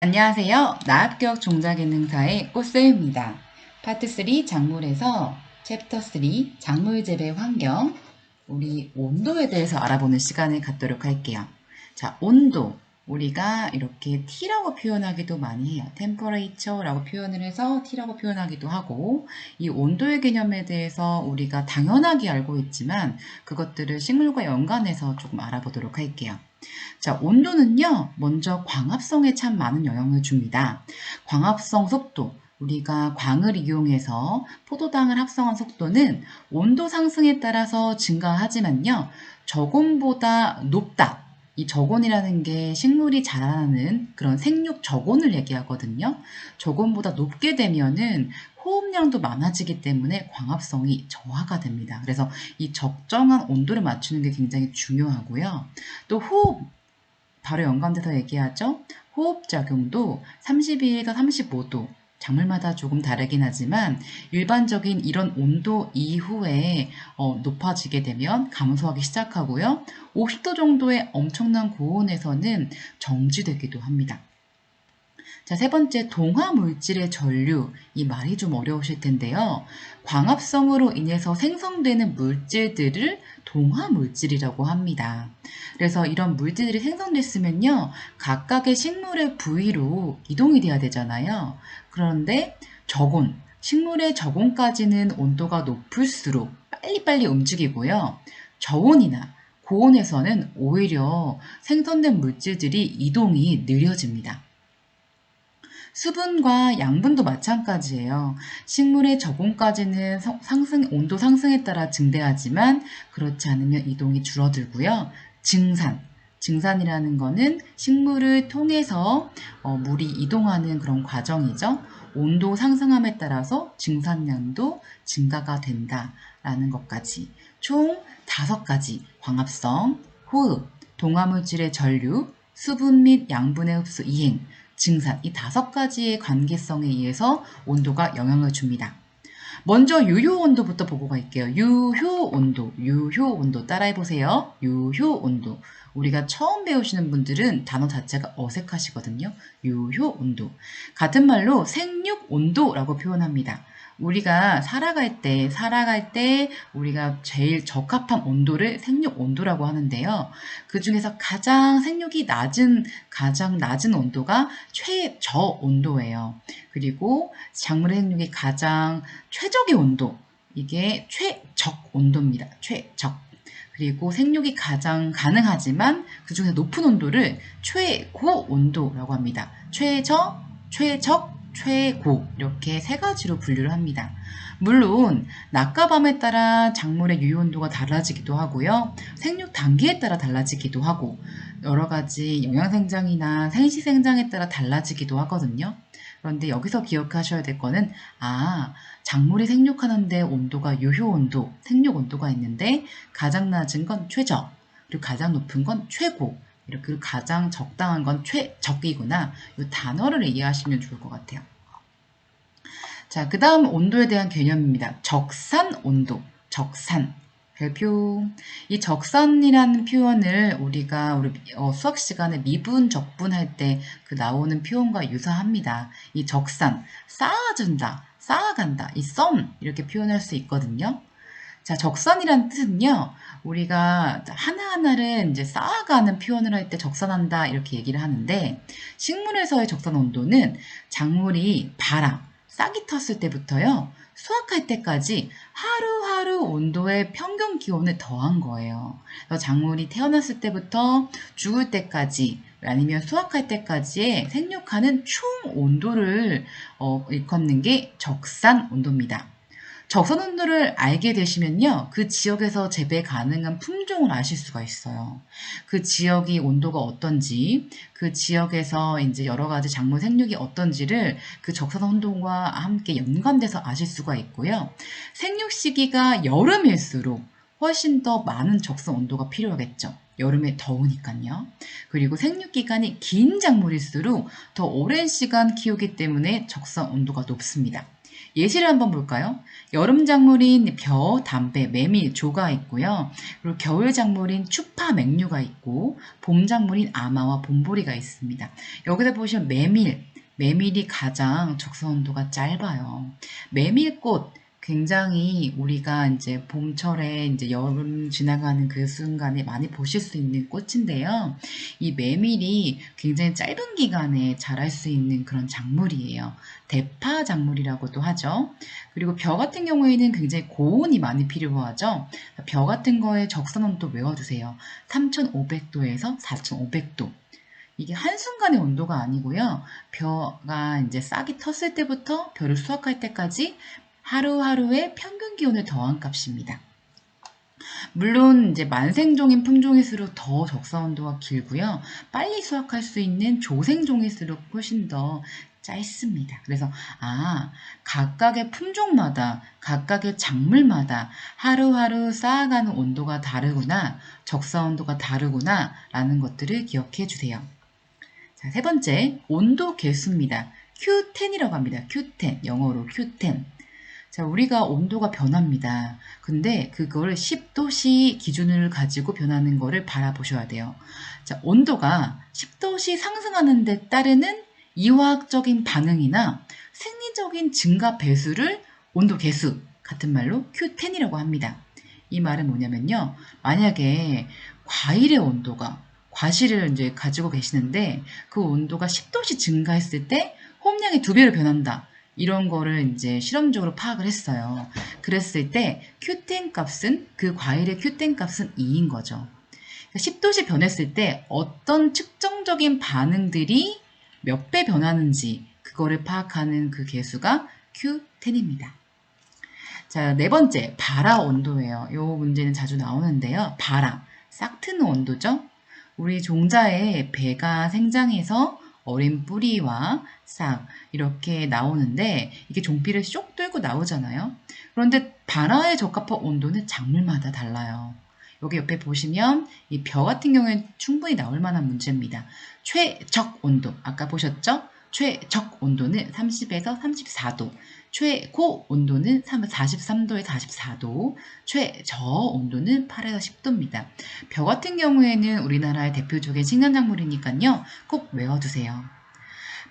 안녕하세요. 나합격 종자기능사의 꽃쌤입니다. 파트 3 작물에서 챕터 3 작물 재배 환경 우리 온도에 대해서 알아보는 시간을 갖도록 할게요. 자, 온도. 우리가 이렇게 T라고 표현하기도 많이 해요. temperature라고 표현을 해서 T라고 표현하기도 하고 이 온도의 개념에 대해서 우리가 당연하게 알고 있지만 그것들을 식물과 연관해서 조금 알아보도록 할게요. 자, 온도는요, 먼저 광합성에 참 많은 영향을 줍니다. 광합성 속도, 우리가 광을 이용해서 포도당을 합성한 속도는 온도 상승에 따라서 증가하지만요, 저온보다 높다. 이 저온이라는 게 식물이 자라는 그런 생육 저온을 얘기하거든요. 저온보다 높게 되면은 호흡량도 많아지기 때문에 광합성이 저하가 됩니다. 그래서 이 적정한 온도를 맞추는 게 굉장히 중요하고요. 또 호흡, 바로 연관돼서 얘기하죠. 호흡작용도 32에서 35도, 작물마다 조금 다르긴 하지만 일반적인 이런 온도 이후에 어, 높아지게 되면 감소하기 시작하고요. 50도 정도의 엄청난 고온에서는 정지되기도 합니다. 자, 세 번째, 동화 물질의 전류. 이 말이 좀 어려우실 텐데요. 광합성으로 인해서 생성되는 물질들을 동화 물질이라고 합니다. 그래서 이런 물질들이 생성됐으면요, 각각의 식물의 부위로 이동이 돼야 되잖아요. 그런데 저온, 식물의 저온까지는 온도가 높을수록 빨리빨리 움직이고요. 저온이나 고온에서는 오히려 생성된 물질들이 이동이 느려집니다. 수분과 양분도 마찬가지예요. 식물의 저온까지는 상승, 온도 상승에 따라 증대하지만 그렇지 않으면 이동이 줄어들고요. 증산, 증산이라는 거는 식물을 통해서 어, 물이 이동하는 그런 과정이죠. 온도 상승함에 따라서 증산량도 증가가 된다라는 것까지 총 다섯 가지 광합성, 호흡, 동화물질의 전류, 수분 및 양분의 흡수 이행, 증산 이 다섯 가지의 관계성에 의해서 온도가 영향을 줍니다. 먼저 유효 온도부터 보고 갈게요. 유효 온도, 유효 온도 따라해 보세요. 유효 온도. 우리가 처음 배우시는 분들은 단어 자체가 어색하시거든요. 유효 온도. 같은 말로 생육 온도라고 표현합니다. 우리가 살아갈 때, 살아갈 때 우리가 제일 적합한 온도를 생육 온도라고 하는데요. 그 중에서 가장 생육이 낮은, 가장 낮은 온도가 최저 온도예요. 그리고 작물의 생육이 가장 최적의 온도, 이게 최적 온도입니다. 최적. 그리고 생육이 가장 가능하지만 그 중에서 높은 온도를 최고 온도라고 합니다. 최저, 최적, 최고 이렇게 세 가지로 분류를 합니다. 물론 낮과 밤에 따라 작물의 유효온도가 달라지기도 하고요. 생육 단계에 따라 달라지기도 하고 여러 가지 영양생장이나 생시생장에 따라 달라지기도 하거든요. 그런데 여기서 기억하셔야 될 거는 아 작물이 생육하는데 온도가 유효온도, 생육온도가 있는데 가장 낮은 건 최저, 그리고 가장 높은 건 최고 이렇게 가장 적당한 건 최적이구나. 이 단어를 이해하시면 좋을 것 같아요. 자, 그 다음 온도에 대한 개념입니다. 적산 온도, 적산. 별표. 이 적산이라는 표현을 우리가 우리 어, 수학 시간에 미분, 적분 할 때 그 나오는 표현과 유사합니다. 이 적산, 쌓아준다, 쌓아간다, 이 썸 이렇게 표현할 수 있거든요. 자, 적산이란 뜻은요, 우리가 하나하나를 이제 쌓아가는 표현을 할 때 적산한다 이렇게 얘기를 하는데, 식물에서의 적산 온도는 작물이 바람, 싹이 텄을 때부터요, 수확할 때까지 하루하루 온도의 평균 기온을 더한 거예요. 그래서 작물이 태어났을 때부터 죽을 때까지 아니면 수확할 때까지의 생육하는 총 온도를 어, 일컫는 게 적산 온도입니다. 적산 온도를 알게 되시면요. 그 지역에서 재배 가능한 품종을 아실 수가 있어요. 그 지역이 온도가 어떤지, 그 지역에서 이제 여러 가지 작물 생육이 어떤지를 그 적산 온도와 함께 연관돼서 아실 수가 있고요. 생육 시기가 여름일수록 훨씬 더 많은 적산 온도가 필요하겠죠. 여름에 더우니까요. 그리고 생육 기간이 긴 작물일수록 더 오랜 시간 키우기 때문에 적산 온도가 높습니다. 예시를 한번 볼까요? 여름 작물인 벼, 담배, 메밀, 조가 있고요. 그리고 겨울 작물인 추파, 맹류가 있고 봄 작물인 아마와 봄보리가 있습니다. 여기서 보시면 메밀, 메밀이 가장 적선 온도가 짧아요. 메밀꽃 굉장히 우리가 이제 봄철에 이제 여름 지나가는 그 순간에 많이 보실 수 있는 꽃인데요. 이 메밀이 굉장히 짧은 기간에 자랄 수 있는 그런 작물이에요. 대파 작물이라고도 하죠. 그리고 벼 같은 경우에는 굉장히 고온이 많이 필요하죠. 벼 같은 거에 적선 온도 외워두세요. 3500도에서 4500도. 이게 한순간의 온도가 아니고요. 벼가 이제 싹이 텄을 때부터 벼를 수확할 때까지 하루하루의 평균 기온을 더한 값입니다. 물론 이제 만생종인 품종일수록 더 적사 온도가 길고요. 빨리 수확할 수 있는 조생종일수록 훨씬 더 짧습니다. 그래서 아 각각의 품종마다 각각의 작물마다 하루하루 쌓아가는 온도가 다르구나 적사 온도가 다르구나 라는 것들을 기억해 주세요. 자, 세 번째 온도 개수입니다. Q10이라고 합니다. Q10 영어로 Q10 자, 우리가 온도가 변합니다. 근데 그걸 10도씨 기준을 가지고 변하는 거를 바라보셔야 돼요. 자, 온도가 10도씨 상승하는 데 따르는 이화학적인 반응이나 생리적인 증가 배수를 온도 개수 같은 말로 Q10이라고 합니다. 이 말은 뭐냐면요. 만약에 과일의 온도가 과실을 이제 가지고 계시는데 그 온도가 10도씩 증가했을 때 홈량이 두 배로 변한다. 이런 거를 이제 실험적으로 파악을 했어요. 그랬을 때 Q10 값은 그 과일의 Q10 값은 2인 거죠. 10도씩 변했을 때 어떤 측정적인 반응들이 몇 배 변하는지 그거를 파악하는 그 개수가 Q10입니다. 자, 네 번째, 바라 온도예요. 이 문제는 자주 나오는데요. 바라, 싹 트는 온도죠. 우리 종자에 배가 생장해서 어린 뿌리와 싹 이렇게 나오는데 이게 종피를 쏙 들고 나오잖아요. 그런데 발화에 적합한 온도는 작물마다 달라요. 여기 옆에 보시면 이 벼 같은 경우에는 충분히 나올 만한 문제입니다. 최적 온도 아까 보셨죠? 최적 온도는 30에서 34도, 최고 온도는 43도에서 44도, 최저 온도는 8에서 10도입니다. 벼 같은 경우에는 우리나라의 대표적인 식량작물이니까요. 꼭 외워두세요.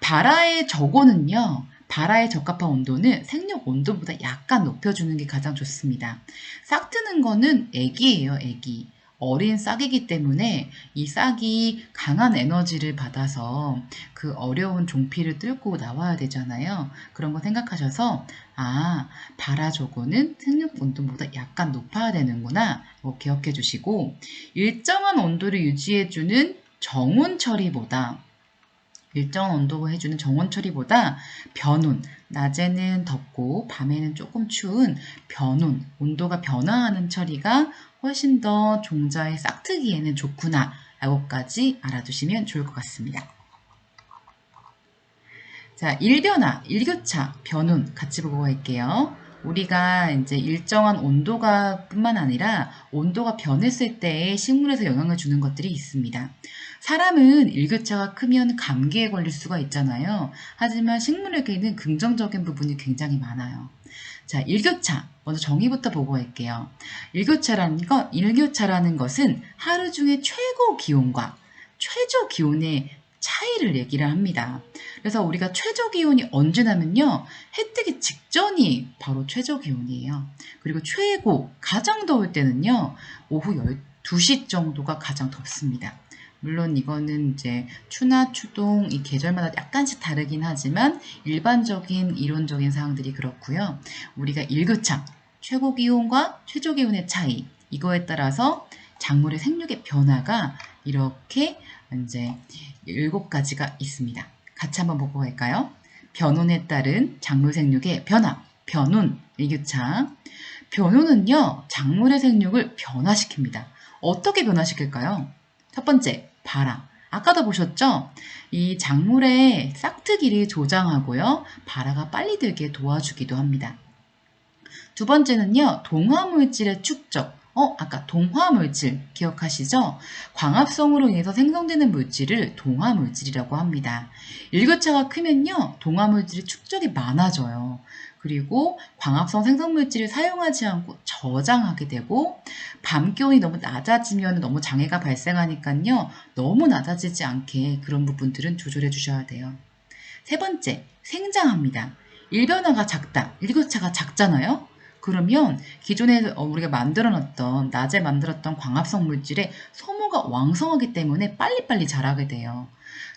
바라의 저고는요. 바라에 적합한 온도는 생육 온도보다 약간 높여주는 게 가장 좋습니다. 싹 트는 거는 애기예요, 애기. 어린 싹이기 때문에 이 싹이 강한 에너지를 받아서 그 어려운 종피를 뚫고 나와야 되잖아요. 그런 거 생각하셔서 아, 바라조고는 생육 온도보다 약간 높아야 되는구나. 뭐 기억해 주시고 일정한 온도를 유지해 주는 정온 처리보다 일정 온도로 해주는 정원 처리보다 변온, 낮에는 덥고 밤에는 조금 추운 변온, 온도가 변화하는 처리가 훨씬 더 종자의 싹트기에는 좋구나 라고까지 알아두시면 좋을 것 같습니다. 자, 일변화, 일교차, 변온 같이 보고 갈게요. 우리가 이제 일정한 온도가 뿐만 아니라 온도가 변했을 때 식물에서 영향을 주는 것들이 있습니다. 사람은 일교차가 크면 감기에 걸릴 수가 있잖아요. 하지만 식물에게는 긍정적인 부분이 굉장히 많아요. 자, 일교차. 먼저 정의부터 보고 할게요. 일교차라는 것, 일교차라는 것은 하루 중에 최고 기온과 최저 기온의 차이를 얘기를 합니다. 그래서 우리가 최저 기온이 언제냐면요. 해 뜨기 직전이 바로 최저 기온이에요. 그리고 최고, 가장 더울 때는요. 오후 12시 정도가 가장 덥습니다. 물론 이거는 이제 추나 추동 이 계절마다 약간씩 다르긴 하지만 일반적인 이론적인 사항들이 그렇고요. 우리가 일교차, 최고 기온과 최저 기온의 차이 이거에 따라서 작물의 생육의 변화가 이렇게 이제 일곱 가지가 있습니다. 같이 한번 보고 갈까요? 변온에 따른 작물 생육의 변화, 변온, 일교차. 변온은요, 작물의 생육을 변화시킵니다. 어떻게 변화시킬까요? 첫 번째, 바람. 아까도 보셨죠? 이 작물의 싹트기를 조장하고요. 발화가 빨리 들게 도와주기도 합니다. 두 번째는요. 동화물질의 축적. 어, 아까 동화물질 기억하시죠? 광합성으로 인해서 생성되는 물질을 동화물질이라고 합니다. 일교차가 크면요, 동화물질의 축적이 많아져요. 그리고 광합성 생성물질을 사용하지 않고 저장하게 되고 밤 기온이 너무 낮아지면 너무 장애가 발생하니까요. 너무 낮아지지 않게 그런 부분들은 조절해 주셔야 돼요. 세 번째, 생장합니다. 일변화가 작다. 일교차가 작잖아요. 그러면 기존에 어, 우리가 만들어놨던 낮에 만들었던 광합성 물질의 소모가 왕성하기 때문에 빨리빨리 자라게 돼요.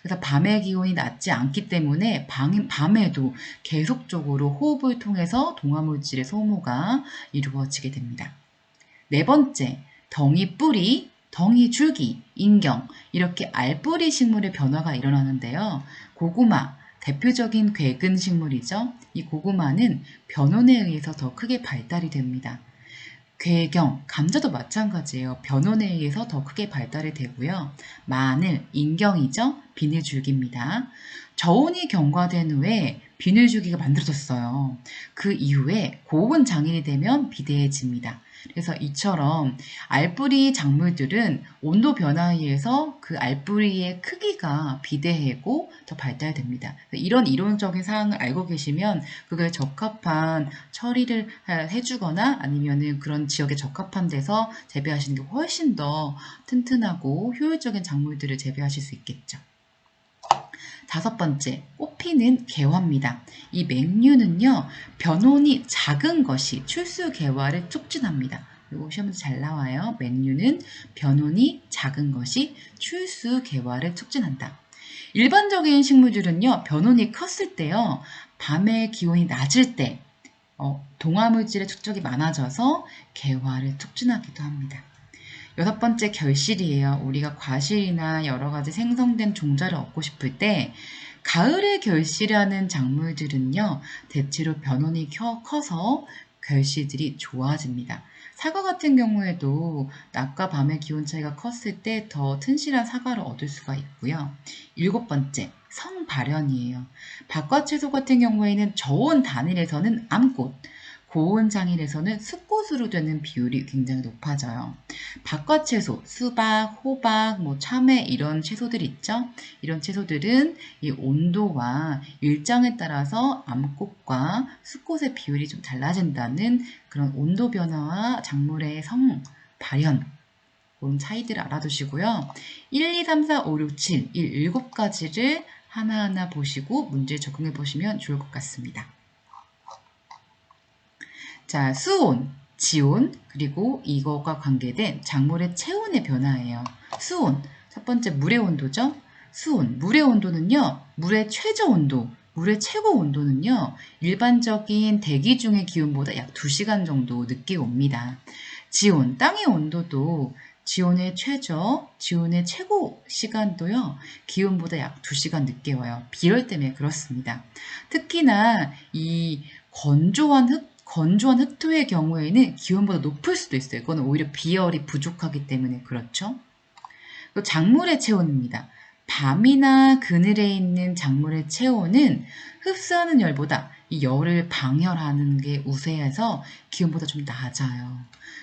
그래서 밤의 기온이 낮지 않기 때문에 밤, 밤에도 계속적으로 호흡을 통해서 동화물질의 소모가 이루어지게 됩니다. 네 번째, 덩이 뿌리, 덩이 줄기, 인경 이렇게 알뿌리 식물의 변화가 일어나는데요. 고구마, 대표적인 괴근 식물이죠. 이 고구마는 변온에 의해서 더 크게 발달이 됩니다. 괴경, 감자도 마찬가지예요. 변온에 의해서 더 크게 발달이 되고요. 마늘, 인경이죠. 비닐줄기입니다. 저온이 경과된 후에 비닐줄기가 만들어졌어요. 그 이후에 고온 장일이 되면 비대해집니다. 그래서 이처럼 알뿌리 작물들은 온도 변화에 의해서 그 알뿌리의 크기가 비대해고 더 발달됩니다. 이런 이론적인 사항을 알고 계시면 그거에 적합한 처리를 해주거나 아니면은 그런 지역에 적합한 데서 재배하시는 게 훨씬 더 튼튼하고 효율적인 작물들을 재배하실 수 있겠죠. 다섯 번째, 꽃피는 개화입니다. 이 맹류는요, 변온이 작은 것이 출수 개화를 촉진합니다. 이거 시험에서 잘 나와요. 맹류는 변온이 작은 것이 출수 개화를 촉진한다. 일반적인 식물들은요, 변온이 컸을 때요, 밤에 기온이 낮을 때, 어, 동화물질의 축적이 많아져서 개화를 촉진하기도 합니다. 여섯 번째 결실이에요. 우리가 과실이나 여러 가지 생성된 종자를 얻고 싶을 때 가을에 결실하는 작물들은요. 대체로 변온이 커서 결실들이 좋아집니다. 사과 같은 경우에도 낮과 밤의 기온 차이가 컸을 때 더 튼실한 사과를 얻을 수가 있고요. 일곱 번째, 성발현이에요. 박과 채소 같은 경우에는 저온 단일에서는 암꽃, 고온 장일에서는 숲꽃으로 되는 비율이 굉장히 높아져요. 박과 채소, 수박, 호박, 뭐 참외 이런 채소들 있죠? 이런 채소들은 이 온도와 일정에 따라서 암꽃과 숲꽃의 비율이 좀 달라진다는 그런 온도 변화와 작물의 성 발현 그런 차이들을 알아두시고요. 1, 2, 3, 4, 5, 6, 7, 1, 7가지를 하나하나 보시고 문제 적응해 보시면 좋을 것 같습니다. 자, 수온, 지온, 그리고 이거가 관계된 작물의 체온의 변화예요. 수온, 첫 번째 물의 온도죠. 수온, 물의 온도는요. 물의 최저 온도, 물의 최고 온도는요. 일반적인 대기 중의 기온보다 약 2시간 정도 늦게 옵니다. 지온, 땅의 온도도 지온의 최저, 지온의 최고 시간도요, 기온보다 약 2시간 늦게 와요. 비열 때문에 그렇습니다. 특히나 이 건조한 흙 건조한 흑토의 경우에는 기온보다 높을 수도 있어요. 그거는 오히려 비열이 부족하기 때문에 그렇죠. 또 작물의 체온입니다. 밤이나 그늘에 있는 작물의 체온은 흡수하는 열보다 이 열을 방열하는 게 우세해서 기온보다 좀 낮아요.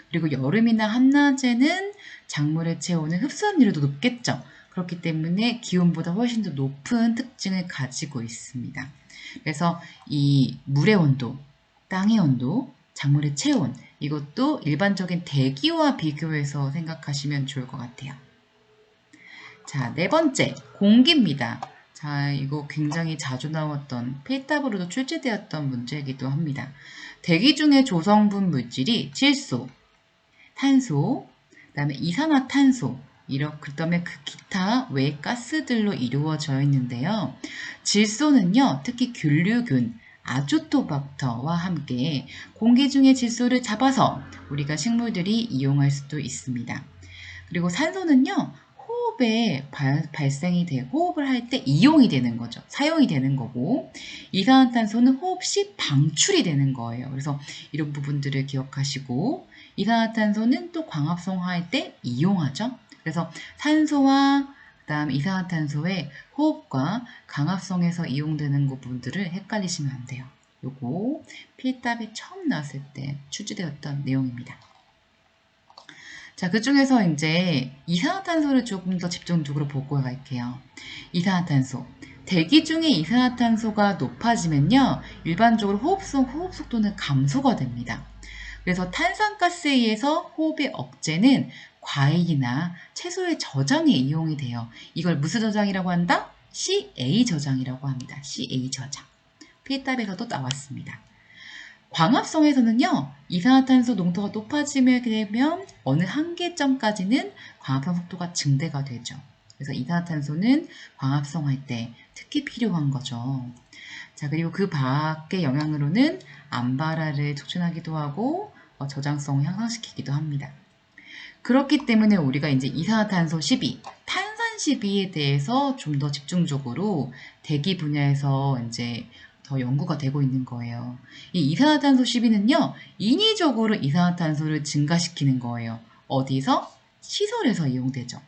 그리고 여름이나 한낮에는 작물의 체온은 흡수하는 열도 높겠죠. 그렇기 때문에 기온보다 훨씬 더 높은 특징을 가지고 있습니다. 그래서 이 물의 온도, 땅의 온도, 작물의 체온, 이것도 일반적인 대기와 비교해서 생각하시면 좋을 것 같아요. 자, 네 번째, 공기입니다. 자, 이거 굉장히 자주 나왔던 필답으로도 출제되었던 문제이기도 합니다. 대기 중의 조성분 물질이 질소, 탄소, 그 다음에 이산화탄소, 이렇게 그다음에 그 기타 외 가스들로 이루어져 있는데요. 질소는요, 특히 균류균, 아조토박터와 함께 공기 중의 질소를 잡아서 우리가 식물들이 이용할 수도 있습니다. 그리고 산소는요. 호흡에 발, 발생이 돼 호흡을 할 때 이용이 되는 거죠. 사용이 되는 거고 이산화탄소는 호흡 시 방출이 되는 거예요. 그래서 이런 부분들을 기억하시고 이산화탄소는 또 광합성화할 때 이용하죠. 그래서 산소와 그 다음 이산화탄소의 호흡과 강합성에서 이용되는 부분들을 헷갈리시면 안 돼요. 요거 필답이 처음 나왔을 때 출제되었던 내용입니다. 자, 그 중에서 이제 이산화탄소를 조금 더 집중적으로 보고 갈게요. 이산화탄소. 대기 중에 이산화탄소가 높아지면요. 일반적으로 호흡성 호흡 속도는 감소가 됩니다. 그래서 탄산가스에 의해서 호흡의 억제는 과일이나 채소의 저장에 이용이 돼요. 이걸 무슨 저장이라고 한다? CA 저장이라고 합니다. CA 저장. 필답에서도 나왔습니다. 광합성에서는요, 이산화탄소 농도가 높아지게 되면 어느 한계점까지는 광합성 속도가 증대가 되죠. 그래서 이산화탄소는 광합성할 때 특히 필요한 거죠. 자, 그리고 그 밖의 영향으로는 암발화를 촉진하기도 하고 어, 저장성을 향상시키기도 합니다. 그렇기 때문에 우리가 이제 이산화탄소 12, 탄산 12에 대해서 좀 더 집중적으로 대기 분야에서 이제 더 연구가 되고 있는 거예요. 이 이산화탄소 12는요, 인위적으로 이산화탄소를 증가시키는 거예요. 어디서? 시설에서 이용되죠.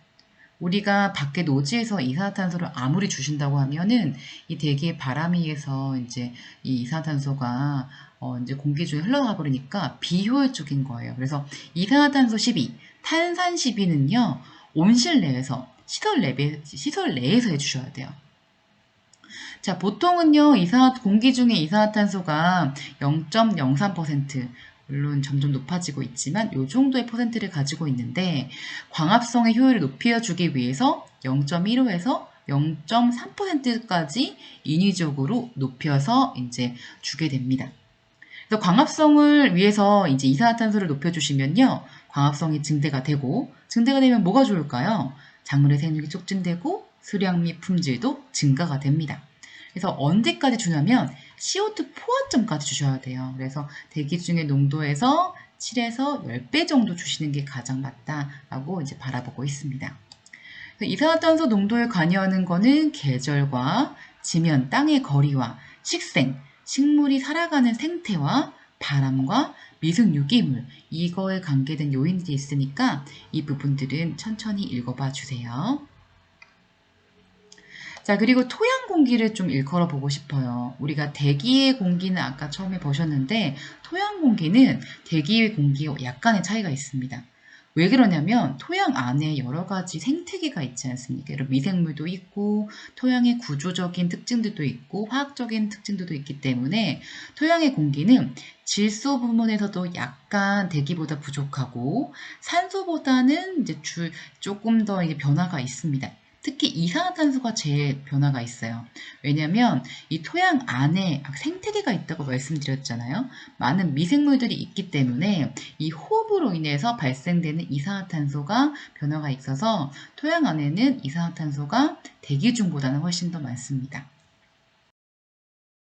우리가 밖에 노지에서 이산화탄소를 아무리 주신다고 하면은 이 대기의 바람에 의해서 이제 이 이산화탄소가 어 이제 공기 중에 흘러가 버리니까 비효율적인 거예요. 그래서 이산화탄소 12, 탄산 12는요 온실 내에서 시설 내에 시설 내에서 해주셔야 돼요. 자, 보통은요, 이산화, 공기 중에 이산화탄소가 0.03%, 물론 점점 높아지고 있지만 이 정도의 퍼센트를 가지고 있는데 광합성의 효율을 높여주기 위해서 0.15에서 0.3%까지 인위적으로 높여서 이제 주게 됩니다. 그래서 광합성을 위해서 이제 이산화탄소를 높여주시면요. 광합성이 증대가 되고 증대가 되면 뭐가 좋을까요? 작물의 생육이 촉진되고 수량 및 품질도 증가가 됩니다. 그래서 언제까지 주냐면 CO2 포화점까지 주셔야 돼요. 그래서 대기 중의 농도에서 7에서 10배 정도 주시는 게 가장 맞다라고 이제 바라보고 있습니다. 이산화탄소 농도에 관여하는 것은 계절과 지면, 땅의 거리와 식생, 식물이 살아가는 생태와 바람과 미생 유기물 이거에 관계된 요인들이 있으니까 이 부분들은 천천히 읽어봐 주세요. 자, 그리고 토양 공기를 좀 일컬어 보고 싶어요. 우리가 대기의 공기는 아까 처음에 보셨는데 토양 공기는 대기의 공기와 약간의 차이가 있습니다. 왜 그러냐면 토양 안에 여러 가지 생태계가 있지 않습니까? 여러 미생물도 있고 토양의 구조적인 특징들도 있고 화학적인 특징들도 있기 때문에 토양의 공기는 질소 부분에서도 약간 대기보다 부족하고 산소보다는 이제 줄 조금 더 이제 변화가 있습니다. 특히 이산화탄소가 제일 변화가 있어요. 왜냐하면 이 토양 안에 생태계가 있다고 말씀드렸잖아요. 많은 미생물들이 있기 때문에 이 호흡으로 인해서 발생되는 이산화탄소가 변화가 있어서 토양 안에는 이산화탄소가 대기 중보다는 훨씬 더 많습니다.